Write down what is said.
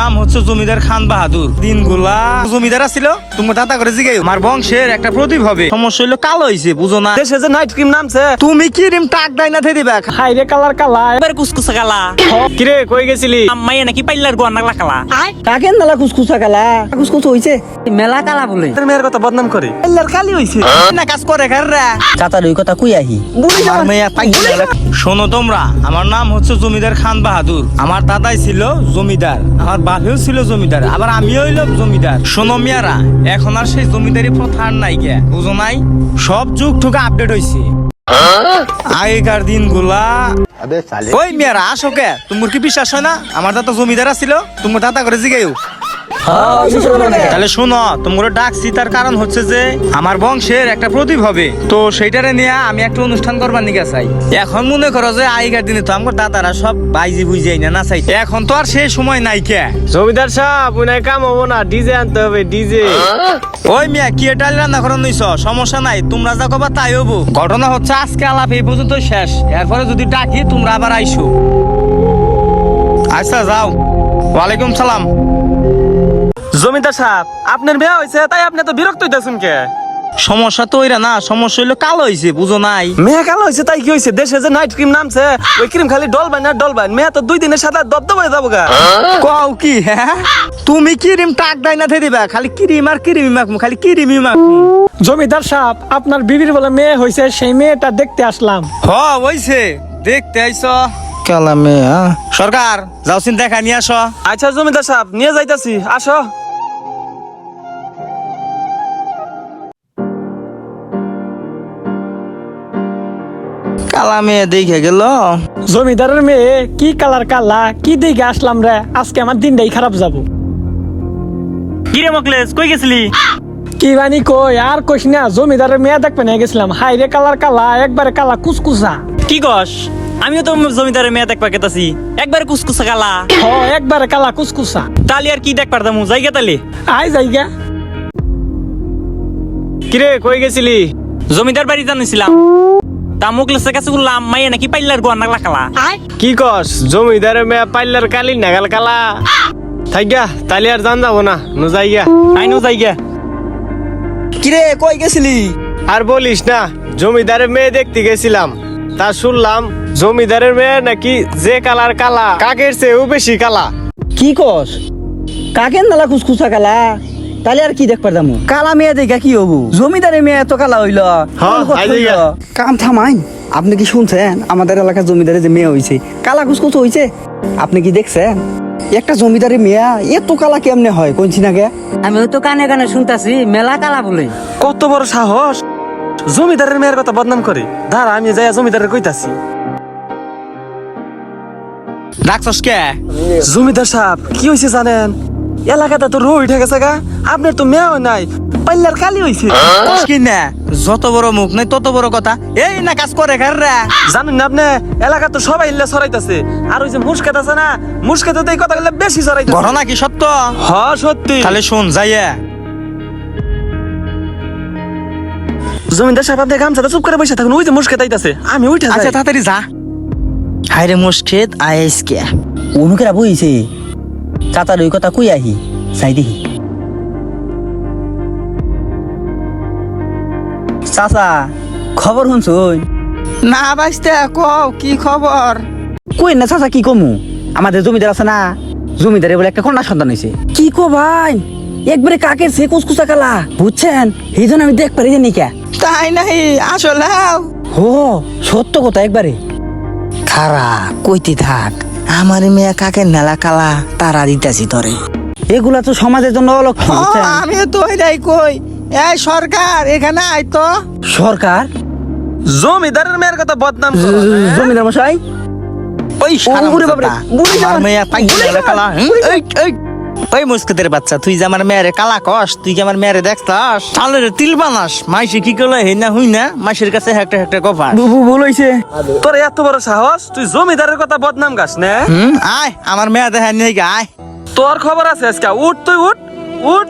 নাম হচ্ছে জমিদার খান বাহাদুর। দিনগুলা জমিদার ছিল তুমি দাদা করে জিগাই আমার বংশের একটা প্রদীপ হবে। সমস্যা হইল কালো হইছে বুঝো না। দেশে যে নাইট ক্রিম নামছে তুমি কি রিম টাক ডাই না দিবা? হাই রে কালার কালা। এবার কুসকুসা কালা। কিরে কই গেছিলি? আম্মাই নাকি পাইলার গোয়া নাগলা কালা। কাকেন নালা কুসকুসা কালা? কুসকুস হইছে। মেলা কালা বলে। তোর মেয়ের কথা বদনাম করে। এল্লার কালি হইছে। না কাজ করে কাররা চাচার ওই কথা কই আহি? আমার মেয়ে পাইছে না। শোনো তোমরা আমার নাম হচ্ছে জমিদার খান বাহাদুর। আমার দাদাই ছিল জমিদার। আমার বাপেও ছিল জমিদার আবার আমিও হইলাম জমিদার। শোনো মিয়ারা এখন আর সেই জমিদারি প্রথা আর নাই গে বুঝো নাই? সব যুগ ঠুকে আপডেট হয়েছে আগেকার দিনগুলা ওই মিয়ারা আসো কে তোমার কি বিশ্বাস হয় না? আমার দাদা জমিদার আছিল তোমার দাদা করে জিগাইও। তাহলে শোনো তোমরা ডাকছি তার কারণ হচ্ছে যে আমার বংশের একটা প্রদীপ হবে। তো সেইটারে নিয়ে আমি একটা অনুষ্ঠান করবার নিকে চাই। এখন মনে করো যে আগেকার দিনে তো আমার দাদারা সব বাইজি বুঝি না না চাই এখন তো আর সেই সময় নাই কে। জমিদার সাহেব উনায় কাম হব না ডিজে আনতে হবে ডিজে। ওই মিয়া কি এটা রান্না করার নিছ? সমস্যা নাই তোমরা যা কবা তাই হব। ঘটনা হচ্ছে আজকে আলাপ এই পর্যন্ত শেষ। এরপরে যদি ডাকি তোমরা আবার আইসো। আচ্ছা যাও। ওয়ালাইকুম সালাম। জমিদার সাহেব আপনার বিয়ে হয়েছে তাই আপনি তো বিরক্ত হইতেছেন কে? সমস্যা তো ওইরা না সমস্যা হইল কালো হইছে বুঝো নাই। মেয়ে কালো হয়েছে তাই কি হয়েছে? দেশে যে নাইট ক্রিম নামছে ওই ক্রিম খালি ডল বাইন আর ডল বাইন মেয়ে তো দুই দিনের সাথে দবদব হয়ে যাব গা। কও কি হ্যাঁ? তুমি কিরিম টাক ডাই না দিবা খালি কিরিম আর কিরিমি মাখমু খালি কিরিমি মাখমু। জমিদার সাহেব আপনার বিবির বলে মেয়ে হয়েছে সেই মেয়েটা দেখতে আসলাম। হ হইছে দেখতে আইছ। কালামে সরকার যাও চিন দেখা নিয়ে আসো। আচ্ছা জমিদার সাহেব নিয়ে যাইতাছি আসো। কালামে দেখে গেল। জমিদারের মেয়ে কি কালার কালা কি দিকে আসলাম রে? আজকে আমার দিনটাই খারাপ যাব। কিরে মকলেস কই গেছিলি? কি বানি কই আর কইস না জমিদারের মেয়ে দেখবে না গেছিলাম। হাই রে কালার কালা একবারে কালা কুসকুসা। কি কস? আমিও তো জমিদারের মেয়ে দেখবা কেতাছি। একবার কুসকুসা কালা। হ একবারে কালা কুসকুসা। তালি আর কি দেখ পারতাম জায়গা তালি আই যাইগা। কিরে কই গেছিলি? জমিদার বাড়ি জানিছিলাম। তা কাছে বললাম মাইয়া নাকি পাইলার গোয়া নাগলা কালা কি কস জমিদারের মেয়ে পাইলার কালি নাগাল কালা থাইগা তালি আর জান যাব না নো যাইগা আইনো জায়গা কিরে কই গেছিলি? আর বলিস না জমিদারের মেয়ে দেখতে গেছিলাম। তা শুনলাম জমিদারের মেয়ে নাকি যে কালার কালা কাকের চেয়েও বেশি কালা। কি কস? কাকের নালা কুসকুসা কালা? তাহলে আর কি দেখ পারদামু কালা মেয়ে দেখা কি হবু? জমিদারের মেয়ে এত কালা হইল। হ্যাঁ। কাম থামাইন। আপনি কি শুনছেন? আমাদের এলাকার জমিদারের যে মেয়ে হইছে কালা কুসকুস হইছে? আপনি কি দেখছেন? একটা জমিদারের মেয়া এত কালা কেমনে হয়? কোনছি না গে আমিও তো কানে কানে শুনতাছি মেলা কালা বলে। কত বড় সাহস! জমিদারের মেয়ের কথা বদনাম করে। দাঁড়া আমি যাই জমিদারের কইতাছি। ডাকছস কে? জমিদার সাহেব কি হয়েছে জানেন? এলাকাটা তো রো উঠে গেছে গা। আপনার তো মেয়ে নাই পাল্লার কালি হয়েছে কি না যত বড় মুখ নাই তত বড় কথা। এই না কাজ করে কাররা জানেন না আপনি এলাকা তো সবাই ইল্লা ছড়াইতাছে। আর ওই যে মুস্কাত আছে না মুস্কাতে তো এই কথাগুলো বেশি ছড়াইতাছে। ঘটনা কি সত্য? হ সত্যি। তাহলে শোন যাইয়া। জমিদার সাহেব আপনি গামছাটা চুপ করে বসে থাকুন ওই যে মুস্কাত আইতাছে। আমি উঠে আচ্ছা তাড়াতাড়ি যা। হায় রে মুশকিত আইস কে? অনুকেরা বইছে। চাচার ওই কথা কই আহি? চাই দেখি। চাচা খবর শুনছুন না বাইস্তে কও কি খবর কই না চাচা কি কমু? আমাদের জমিদার আছে না? জমিদারে বলে একটা কন্যা সন্তান হয়েছে কি কো ভাই? একবারে কাকের সে কুসকুসা কালা বুঝছেন? এই জন্য আমি দেখ পারি জানি কে তাই নাই আসলে হো সত্য কথা একবারে। খারা কইতে থাক। আমার মেয়ে কাকে নেলা কালা তারা দিতাছি ধরে এগুলা তো সমাজের জন্য হলো বুঝছেন? আমি তো ওইটাই কই। এই সরকার এখানে আই তো। সরকার? জমিদারের মেয়ের কথা বদনাম হ্যাঁ? জমিদার মশাই? ওই শালা বুড়ি বাবা বুড়ি মেয়ে পাই বুড়ি কালা। এই, ওই মুস্কুতের বাচ্চা তুই যে আমার মেয়েরে কালা কস তুই যে আমার মেয়েরে দেখতাস তাহলে তিল বানাস। মাইসে কি করল হে না হুই না মাইসের কাছে হেক্টর হেক্টর কফা বুবু ভুল হইছে। তোর এত বড় সাহস তুই জমিদারের কথা বদনাম গাস না? আয় আমার মেয়ে দেখা নিয়ে আয়। তোর খবর আছে আজকে উঠ তুই উঠ উঠ।